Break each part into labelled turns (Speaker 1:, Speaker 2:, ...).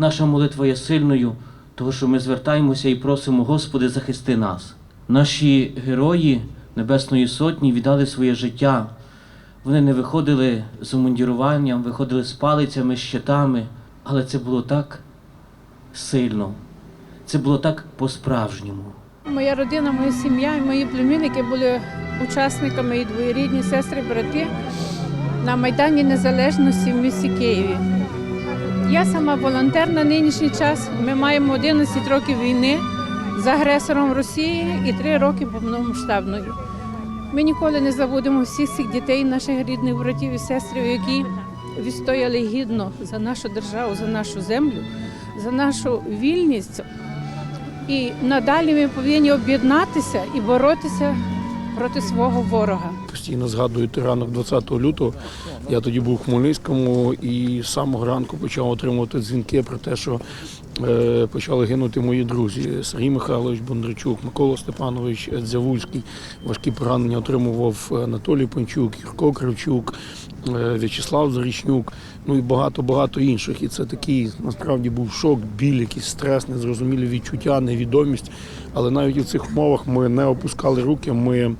Speaker 1: Наша молитва є сильною, тому що ми звертаємося і просимо, Господи, захисти нас. Наші герої Небесної Сотні віддали своє життя. Вони не виходили з умундіруванням, виходили з палицями, з щитами, але це було так сильно, це було так по-справжньому.
Speaker 2: Моя родина, моя сім'я і мої племінники були учасниками і двоєрідні сестри, брати на Майдані Незалежності в місті Києві. Я сама волонтер на нинішній час. Ми маємо 11 років війни з агресором Росії і 3 роки повномасштабною. Ми ніколи не забудемо всіх цих дітей, наших рідних братів і сестрів, які відстояли гідно за нашу державу, за нашу землю, за нашу вільність. І надалі ми повинні об'єднатися і боротися проти свого ворога.
Speaker 3: Постійно згадую ранок 20 лютого. Я тоді був у Хмельницькому і з самого ранку почав отримувати дзвінки про те, що е, почали гинути мої друзі. Сергій Михайлович Бондарчук, Микола Степанович Дзявульський. Важкі поранення отримував Анатолій Панчук, Юрко Кравчук, е, В'ячеслав Зарічнюк, ну і багато-багато інших. І це такий насправді був шок, біль, якийсь стрес, незрозумілі відчуття, невідомість. Але навіть у цих умовах ми не опускали руки. Ми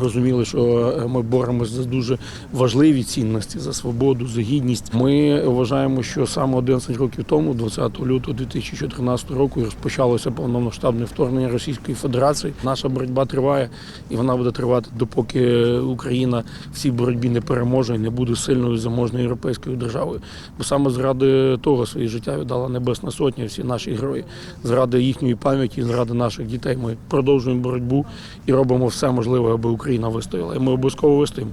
Speaker 3: розуміли, що е, ми боремося за дуже важливі цінності за свободу, за гідність. Ми вважаємо, що саме 11 років тому, 20 лютого 2014 року, розпочалося повномасштабне вторгнення Російської Федерації. Наша боротьба триває, і вона буде тривати, допоки Україна в цій боротьбі не переможе і не буде сильною заможною європейською державою. Бо саме заради того своє життя віддала Небесна Сотня, всі наші герої, заради їхньої пам'яті, заради наших дітей. Ми продовжуємо боротьбу і робимо все можливе, аби Україна вистояла. І ми обов'язково вистоїмо.